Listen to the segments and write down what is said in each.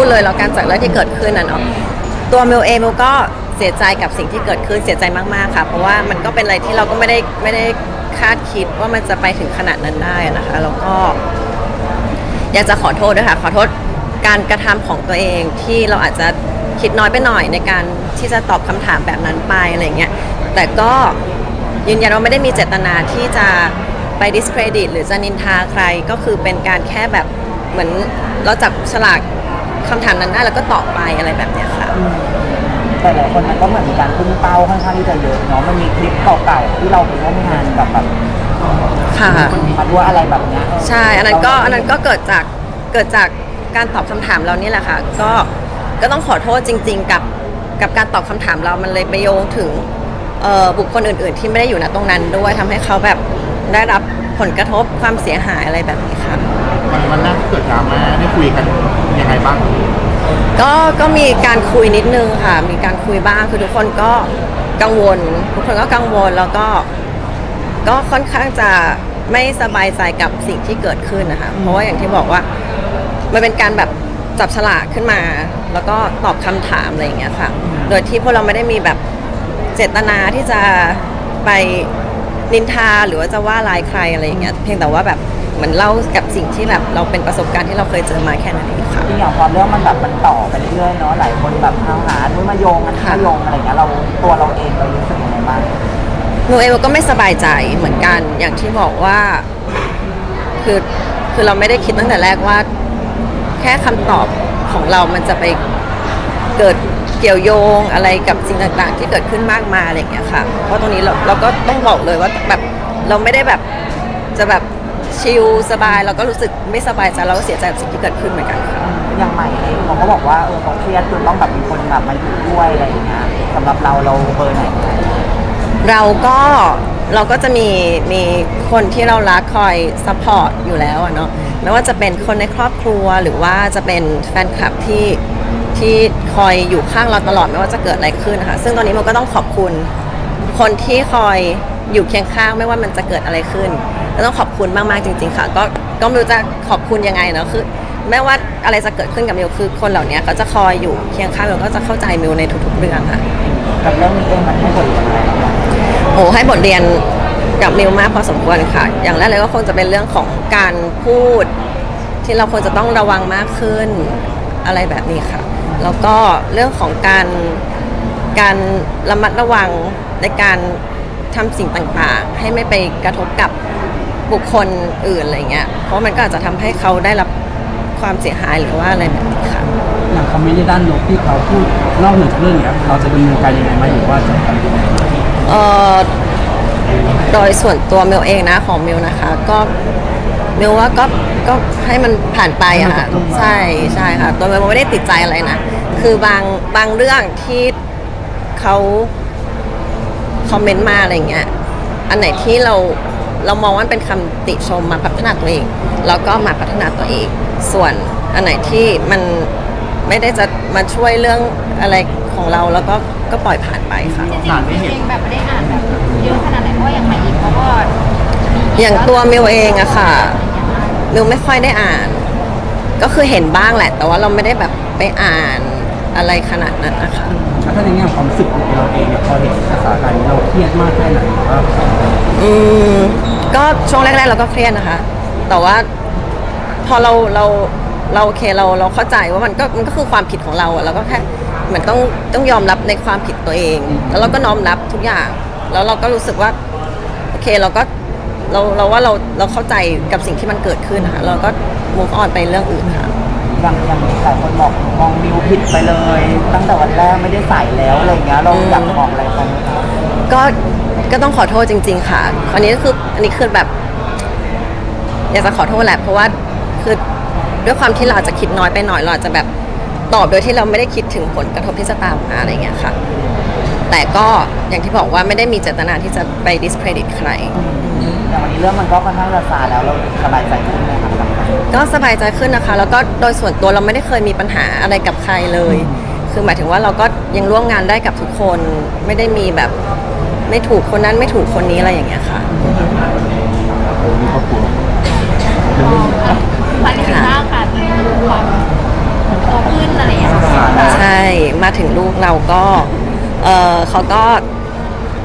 พูดเลยแล้วกันจากเรื่องที่เกิดขึ้นนะเนาะตัวมิวเองมิวก็เสียใจกับสิ่งที่เกิดขึ้นเสียใจมากๆค่ะ เพราะว่ามันก็เป็นอะไรที่เราก็ไม่ได้ไม่ได้คาดคิดว่ามันจะไปถึงขนาดนั้นได้นะคะแล้วก็ อยากจะขอโทษด้วยค่ะขอโทษการกระทำของตัวเองที่เราอาจจะคิดน้อยไปหน่อยในการที่จะตอบคำถามแบบนั้นไปอะไรเงี้ยแต่ก็ยืนยันว่าไม่ได้มีเจตนาที่จะไป discredit หรือจะนินทาใครก็คือเป็นการแค่แบบเหมือนเราจับฉลาก คำถามนั้นได้แล้วก็ตอบไปอะไรแบบเนี้ยค่ะ แต่หลายคนมันก็เหมือนมีการพุ่งเป้าค่อนข้างที่จะเยอะเนาะมันมีคลิปเก่าๆที่เราไปร่วมงานกับแบบค่ะมาด้วยอะไรแบบเนี้ยใช่ อันนั้นก็อันนั้นก็เกิดจากเกิดจากการตอบคำถามเรานี่แหละค่ะ ก็ก็ต้องขอโทษจริง ๆ กับกับการตอบคำถามเรามันเลยไปโยงถึงเอ่อบุคคลอื่น ๆ ที่ไม่ได้อยู่ณตรงนั้นด้วยทำให้เขาแบบได้รับผลกระทบความเสียหายอะไรแบบนี้ค่ะ วันวันแรกที่เกิดดราม่าได้คุยกัน ยังไงบ้าง ก็ก็มีการคุยนิดนึงค่ะ มีการคุยบ้างคือทุกคนก็กังวล ทุกคนก็กังวลแล้วก็ ก็ค่อนข้างจะไม่สบายใจกับสิ่งที่เกิดขึ้นนะคะ เพราะว่าอย่างที่บอกว่า มันเป็นการแบบจับฉลากขึ้นมา แล้วก็ตอบคำถามอะไรอย่างเงี้ยค่ะ โดยที่พวกเราไม่ได้มีแบบเจตนาที่จะไปนินทาหรือว่าจะว่าร้ายใครอะไรอย่างเงี้ยเพียงแต่ว่าแบบ เหมือนเล่ากับสิ่งที่แบบเราเป็นประสบการณ์ที่เราเคยเจอมาแค่นั้นเองค่ะที่อย่างพอเรื่องมันแบบมันต่อไปเรื่อยๆเนาะหลายคนแบบเอาหานู่นมาโยงอันนี้มาโยงอะไรเงี้ยเราตัวเราเองเรารู้สึกยังไงบ้างหนูเองก็ไม่สบายใจเหมือนกันอย่างที่บอกว่าคือคือเราไม่ได้คิดตั้งแต่แรกว่า แค่คำตอบของเรามันจะไปเกิดเกี่ยวโยงอะไรกับสิ่งต่างๆ ที่เกิดขึ้นมากมายอะไรอย่างเงี้ยค่ะ เพราะตรงนี้เราเราก็ต้องบอกเลยว่าแบบเราไม่ได้แบบจะแบบ ชิลสบายเราก็รู้สึกไม่สบายใจเราก็เสียใจกับสิ่งที่เกิดขึ้นเหมือนกันค่ะ อย่างใหม่เองเขาก็บอกว่าเออเขาเครียดจนต้องแบบมีคนแบบมาอยู่ด้วยอะไรอย่างเงี้ยสำหรับเราเราเบอร์ไหนเราก็เราก็จะมีมีคนที่เรารักคอยซัพพอร์ตอยู่แล้วอะเนาะไม่ว่าจะเป็นคนในครอบครัวหรือว่าจะเป็นแฟนคลับที่ที่คอยอยู่ข้างเราตลอดไม่ว่าจะเกิดอะไรขึ้นนะคะซึ่งตอนนี้มันก็ต้องขอบคุณคนที่คอย อยู่เคียงข้างไม่ว่ามันจะเกิดอะไรขึ้นก็ต้องขอบคุณมากๆจริง ๆ ค่ะ ก็ก็ไม่รู้จะขอบคุณยังไงเนาะคือไม่ว่าอะไรจะเกิดขึ้นกับมิวคือคนเหล่านี้เขาจะคอยอยู่เคียงข้างมิวก็จะเข้าใจมิวในทุกๆเรื่องค่ะกับเรื่องนี้เองมันให้บทเรียนอะไรบ้างโอ้ให้บทเรียนกับมิวมากพอสมควรค่ะ อย่างแรกเลยก็คงจะเป็นเรื่องของการพูด ที่เราควรจะต้องระวังมากขึ้นอะไรแบบนี้ค่ะ แล้วก็เรื่องของการการระมัดระวังในการ ทำสิ่งต่างๆ ให้ไม่ไปกระทบกับบุคคลอื่นอะไรเงี้ย เพราะมันก็อาจจะทำให้เขาได้รับความเสียหายหรือว่าอะไรแบบนี้ค่ะ อย่างคอมเมนต์ในด้านลบที่เขาพูดนอกเหนือจากเรื่องเนี้ยเราจะดำเนินการยังไงไหมหรือว่าจะทำยังไงเอ่อโดยส่วนตัวมิวเองนะของมิวนะคะ ก็มิวว่าก็ก็ให้มันผ่านไปอะค่ะใช่ใช่ค่ะ ตัวมิวไม่ได้ติดใจอะไรนะ คือบางบางเรื่องที่เขา คอมเมนต์มาอะไรเงี้ย อันไหนที่เราเรามองว่ามันเป็นคำติชมมาพัฒนาตัวเองเราก็มาพัฒนาตัวเอง ส่วนอันไหนที่มันไม่ได้จะมาช่วยเรื่องอะไรของเราแล้วก็ก็ปล่อยผ่านไปค่ะหลานไม่เห็นเองแบบไม่ได้อ่านแบบเยอะขนาดไหนเพราะว่าอย่างใหม่อีกเขาก็มีอย่างตัวมิวเองอะค่ะมิวไม่ค่อยได้อ่าน ก็คือเห็นบ้างแหละ แต่ว่าเราไม่ได้แบบไปอ่าน อะไรขนาดนั้นนะคะแล้วถ้าในแง่ของความรู้สึกของเราเองเนี่ยพอเห็นสถานการณ์นี้เราเครียดมากแค่ไหนหรือว่าอืมก็ช่วงแรกๆเราก็เครียดนะคะ แต่ว่าพอเราเราเราโอเคเราเราเข้าใจว่ามันก็มันก็คือความผิดของเราอะเราก็แค่เหมือนต้องต้องยอมรับในความผิดตัวเอง แล้วเราก็น้อมรับทุกอย่าง แล้วเราก็รู้สึกว่าโอเคเราก็เราเราว่าเราเราเข้าใจกับสิ่งที่มันเกิดขึ้นนะคะเราก็ move on ไปเรื่องอื่นค่ะ อย่างอย่างหลายคนบอกมองมิวผิดไปเลย ตั้งแต่วันแรกไม่ได้ใส่แล้วอะไรเงี้ยเราอยากบอกอะไรเขาไหมคะก็ก็ต้องขอโทษจริง ๆ ค่ะอันนี้ก็คืออันนี้คือแบบ อยากจะขอโทษแหละเพราะว่าคือด้วยความที่เราจะคิดน้อยไปหน่อยเราจจะแบบตอบโดยที่เราไม่ได้คิดถึงผลกระทบที่จะตามมาอะไรเงี้ยค่ะ แต่ก็อย่างที่บอกว่าไม่ได้มีเจตนาที่จะไป discredit ใคร แต่วันนี้เรื่องมันก็ค่อนข้างจะซาแล้วเราสบายใจขึ้นไหมครับก็สบายใจขึ้นนะคะ แล้วก็โดยส่วนตัวเราไม่ได้เคยมีปัญหาอะไรกับใครเลย คือหมายถึงว่าเราก็ยังร่วมงานได้กับทุกคนไม่ได้มีแบบไม่ถูกคนนั้นไม่ถูกคนนี้อะไรอย่างเงี้ยค่ะมีครอบครัววันนี้ค่ะค่ะโตขึ้นอะไรอย่างเงี้ยใช่มาถึงลูกเราก็เออเขาก็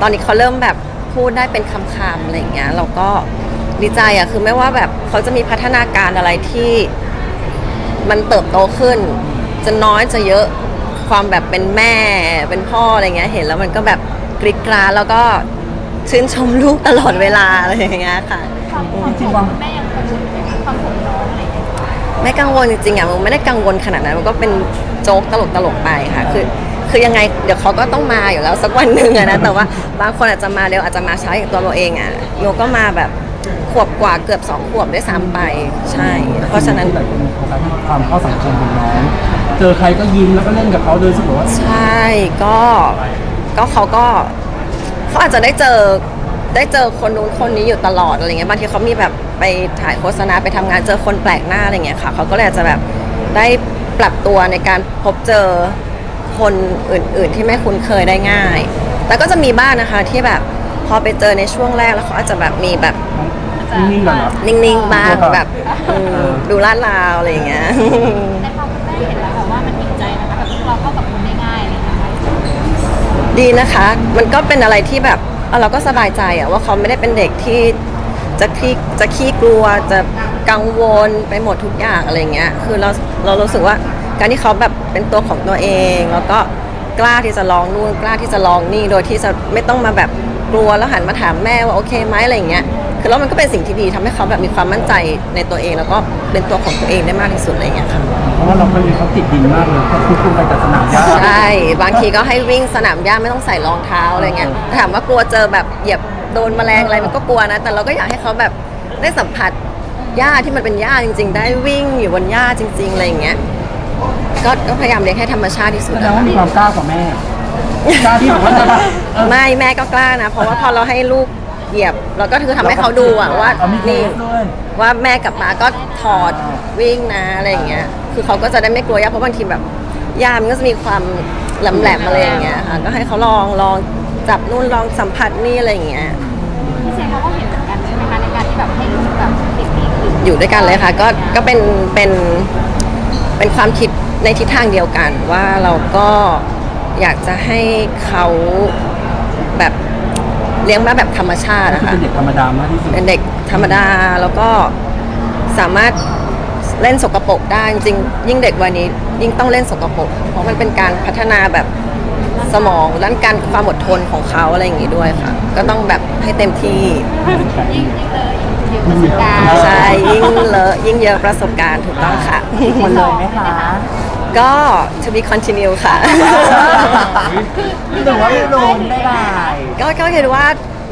ตอนนี้เขาเริ่มแบบ พูดได้เป็นคำๆอะไรอย่างเงี้ยเราก็ดีใจอะคือไม่ว่าแบบเขาจะมีพัฒนาการอะไรที่มันเติบโตขึ้น จะน้อยจะเยอะความแบบเป็นแม่เป็นพ่ออะไรเงี้ยเห็นแล้วมันก็แบบกริกกราแล้วก็ชื่นชมลูกตลอดเวลาอะไรอย่างเงี้ยค่ะความความสุขของแม่ยังคงอยู่ความสุขน้องอะไรอย่างเงี้ยไม่กังวลจริงๆอะมันไม่ได้กังวลขนาดนั้นมันก็เป็นโจ๊กตลกตลกๆไปค่ะ คือ คือยังไงเดี๋ยวเขาก็ต้องมาอยู่แล้วสักวันหนึ่งอะนะแต่ว่าบางคนอาจจะมาเร็วอาจจะมาช้าอย่างตัวเราเองอะโยก็มาแบบขวบกว่าเกือบสองขวบด้วยซ้ำไปใช่ เพราะฉะนั้นหลายคนโฟกัสที่ความเข้าสังคมของน้อง เจอใครก็ยิ้มแล้วก็เล่นกับเขาโดยรู้สึกว่าใช่ก็ก็เขาก็เขาอาจจะได้เจอได้เจอคนนู้นคนนี้อยู่ตลอดอะไรเงี้ยบางทีเขามีแบบไปถ่ายโฆษณาไปทำงานเจอคนแปลกหน้าอะไรเงี้ยค่ะเขาก็เลยอาจจะแบบได้ปรับตัวในการพบเจอ คนอื่น ๆ ที่ไม่คุ้นเคยได้ง่ายแต่ก็จะมีบ้างนะคะที่แบบพอไปเจอในช่วงแรกแล้วเขาอาจจะแบบมีแบบนิ่งๆก่อนเนาะ นิ่งๆบ้างแบบอืมดูลาดลาวอะไรอย่างเงี้ย ในความคุณแม่เห็นแล้วแบบว่ามันอิ่มใจนะคะแบบเราเข้ากับคนได้ง่ายอะไรอย่างเงี้ยค่ะดีนะคะ มันก็เป็นอะไรที่แบบเอ่อเราก็สบายใจอะว่าเขาไม่ได้เป็นเด็กที่จะขี้จะขี้กลัวจะกังวลไปหมดทุกอย่างอะไรเงี้ย คือเราเรารู้สึกว่า การที่เขาแบบเป็นตัวของตัวเอง แล้วก็กล้าที่จะลองนู่นกล้าที่จะลองนี่โดยที่จะไม่ต้องมาแบบกลัวแล้วหันมาถามแม่ว่าโอเคไหมอะไรเงี้ยคือแล้วมันก็เป็นสิ่งที่ดีทำให้เขาแบบมีความมั่นใจในตัวเอง แล้วก็เป็นตัวของตัวเองได้มากที่สุดอะไรเงี้ยค่ะเพราะว่าเราเคยมีเขาติดดินมากเลยเขาคุ้นคุ้นไปกับสนามหญ้าใช่บางทีก็ให้วิ่งสนามหญ้าไม่ต้องใส่รองเท้าอะไรเงี้ยถามว่ากลัวเจอแบบเหยียบโดนแมลงอะไรมันก็กลัวนะ แต่เราก็อยากให้เขาแบบได้สัมผัสหญ้าที่มันเป็นหญ้าจริง ๆ ได้วิ่งอยู่บนหญ้าจริง ๆอะไรอย่างเงี้ย ก็ก็พยายามเลี้ยงให้ธรรมชาติที่สุดแสดงอะว่ามีความกล้ากว่าแม่กล้าที่แบบว่าจะเออ ไม่แม่ก็กล้านะ เพราะว่าพอเราให้ลูกเหยียบเราก็คือทำให้เขาดูอะว่าเอามีเทนี่สด้วยว่าแม่กับป้าก็ถอดวิ่งนะอะไรอย่างเงี้ยคือเขาก็จะได้ไม่กลัวยาเพราะบางทีแบบยามันก็จะมีความแหลมๆอะไรอย่างเงี้ยค่ะก็ให้เขาลองลองจับนู่นลองสัมผัสนี่อะไรอย่างเงี้ย พี่เซนเขาก็เห็นเหมือนกันใช่ไหมคะในการที่แบบให้ลูกแบบติดนี่คืออยู่ด้วยกันเลยค่ะก็ก็เป็นเป็น เป็นความคิดในทิศทางเดียวกันว่าเราก็อยากจะให้เขาแบบเลี้ยงมาแบบธรรมชาติก็นะคือคะ เป็นเด็กธรรมดามากที่สุด เป็นเด็กธรรมดาแล้วก็สามารถเล่นสกปรกได้จริงๆยิ่งเด็กวัยนี้ ยิ่งต้องเล่นสกปรกเพราะมันเป็นการพัฒนาแบบสมองด้านการความอดทนของเขาอะไรอย่างงี้ด้วยค่ะ ก็ต้องแบบให้เต็มที่ยิ่งยิ่งเลย ยิ่งประสบการณ์ใช่ยิ่งเลอะยิ่งเยอะประสบการณ์ถูกต้องค่ะ คนเลยไหมคะก็ to be continue ค่ะ หรือว่าไม่รู้ไม่ได้ก็ก็คิดว่า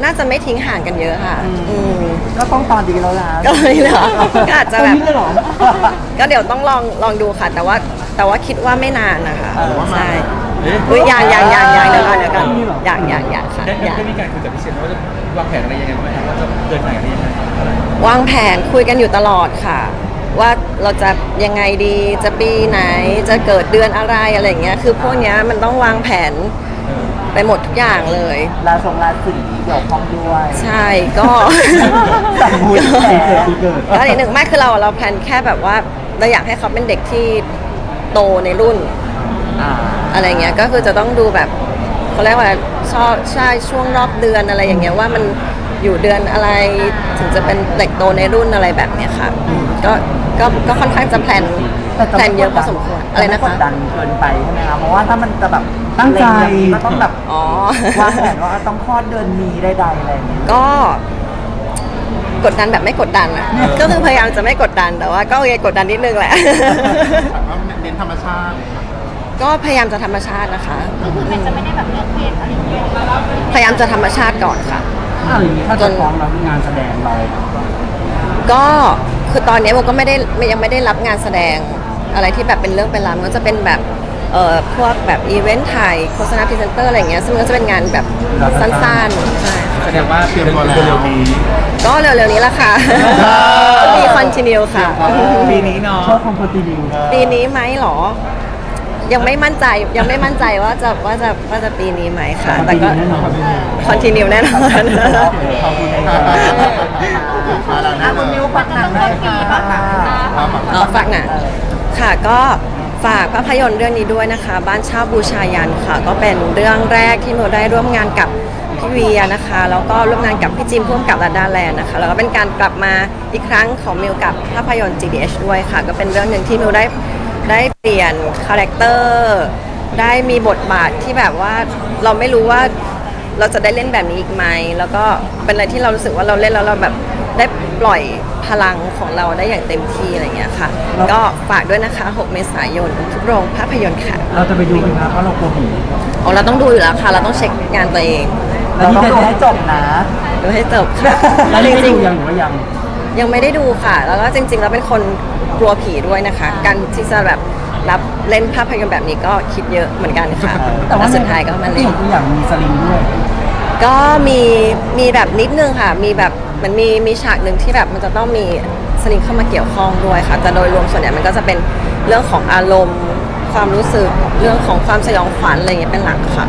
น่าจะไม่ทิ้งห่างกันเยอะค่ะอืมก็ต้องตอนดีแล้วล่ะก็เลยเหรอก็อาจจะแบบ ตรงนี้เลยเหรอ ก็เดี๋ยวต้องลองลองดูค่ะ แต่ว่าแต่ว่าคิดว่าไม่นานนะคะเออ ใช่ เอ๊ะอุ้ยอย่างอย่างอย่างอย่างเดี๋ยวก่อนเดี๋ยวก่อนมีเหรออย่างอย่างอย่างค่ะได้อย่าง ได้มีการคุยกับพี่เชนว่าจะวางแผนอะไรยังไงบ้างไหมครับว่าจะเดินไหนอะไรยังไงอะไรวางแผนคุยกันอยู่ตลอดค่ะ ว่าเราจะยังไงดีจะปีไหนจะเกิดเดือนอะไรอะไรอย่างเงี้ยคือพวกเนี้ยมันต้องวางแผนไปหมดทุกอย่างเลย ราทรงราศีเกี่ยวข้องด้วยใช่ก็แต่บุญแต่ปีเกิดปีเกิดก็นิดหนึ่งไม่คือเราเราแพลนแค่แบบว่าเราอยากให้เขาเป็นเด็กที่โตในรุ่น อ่าอะไรเงี้ยก็คือจะต้องดูแบบเขาเรียกว่าชอบใช่ช่วงรอบเดือนอะไรอย่างเงี้ยว่ามันอยู่เดือนอะไรถึงจะเป็นเด็กโตในรุ่นอะไรแบบเนี้ยค่ะอืมก็ก็ก็ค่อนข้างจะแพลนแต่จะแพลนเยอะพอสมควรอะไรนะม่กคะดดันเกินไปใช่ไหมคะเพราะว่าถ้ามันจะแบบตั้งใจเล็อย่างนี้ก็ต้องแบบอ๋อวางแผนว่าต้องคลอดเดือนนี้ได้ใดๆอะไรอย่างเงี้ยก็กดดันแบบไม่กดดันอะก็คือพยายามจะไม่กดดันแต่ว่าก็โอเคกดดันนิดนึงแหละถามว่าเน้นธรรมชาติ ก็พยายามจะธรรมชาตินะคะ ก็คือมันจะไม่ได้แบบเลือกเพศอะไรอย่างเงี้ยพยายามจะธรรมชาติก่อนค่ะถ้าอย่างนี้ถ้าจะฟ้องเรางานแสดงเราก็คือตอนนี้โมก็ไม่ได้ยังไม่ได้รับงานแสดงอะไรที่แบบเป็นเรื่องเป็นราวมันก็จะเป็นแบบเอ่อพวกแบบอีเวนต์ถ่ายโฆษณาพรีเซนเตอร์อะไรอย่างเงี้ยซึ่งมันก็จะเป็นงานแบบสั้นๆใช่ค่ะแสดงว่าเตรียมตัวแล้วเร็วๆนี้ก็เร็วๆนี้ละค่ะมีคอนติเนียค่ะ ปีนี้เนาะชอบคอมเพลตินิวปีนี้ไหมหรอ ยังไม่มั่นใจยังไม่มั่นใจว่าจะว่าจะว่าจะปีนี้ไหมค่ะ แต่ก็แน่นอนคอนติเนียแน่นอนขอบคุณในใจมาแล้วอะนะคุณมิวฝากหนังหน่อยค่ะอ๋อฝากหนังค่ะก็ฝากภาพยนตร์เรื่องนี้ด้วยนะคะ บ้านเช่าบูชายันค่ะ ก็เป็นเรื่องแรกที่โมได้ร่วมงานกับพี่เวียนะคะ แล้วก็ร่วมงานกับพี่จิมพ่วงกับลาดาแลนด์นะคะ แล้วก็เป็นการกลับมาอีกครั้งของมิวกับภาพยนตร์ GDH ด้วยค่ะ ก็เป็นเรื่องหนึ่งที่มิวได้ ได้เปลี่ยนคาแรคเตอร์ได้มีบทบาทที่แบบว่าเราไม่รู้ว่าเราจะได้เล่นแบบนี้อีกไหมแล้วก็เป็นอะไรที่เรารู้สึกว่าเราเล่นแล้วเราแบบได้ปล่อยพลังของเราได้อย่างเต็มที่อะไรอย่างเงี้ยค่ะ ก็ฝากด้วยนะคะ 6 เมษายนทุกโรงภาพยนตร์ค่ะ เราจะไปดูกันครับเพราะเรากลัวผีอ๋อเราต้องดูอยู่แล้วค่ะ เราต้องเช็คงานตัวเอง เราต้องดูให้จบนะ ดูให้จบค่ะ แล้วจนี่ได้ริงดูยังหรือว่ายังๆ ยังไม่ได้ดูค่ะ แล้วก็จริงๆแล้วเป็นคนกลัวผีด้วยนะคะ การที่จะแบบรับเล่นภาพยนตร์แบบนี้ก็คิดเยอะเหมือนกันค่ะแต่ว่าแล้วสุดท้ายก็มาที่เล่นเห็นตัวอย่างมีสลิงด้วยก็มีมีแบบนิดนึงค่ะ มีแบบมันมีมีฉากหนึ่งที่แบบมันจะต้องมีสลิงเข้ามาเกี่ยวข้องด้วยค่ะ แต่โดยรวมส่วนใหญ่มันก็จะเป็นเรื่องของอารมณ์ ความรู้สึกเรื่องของความสยองขวัญอะไรอย่างเงี้ยเป็นหลักค่ะ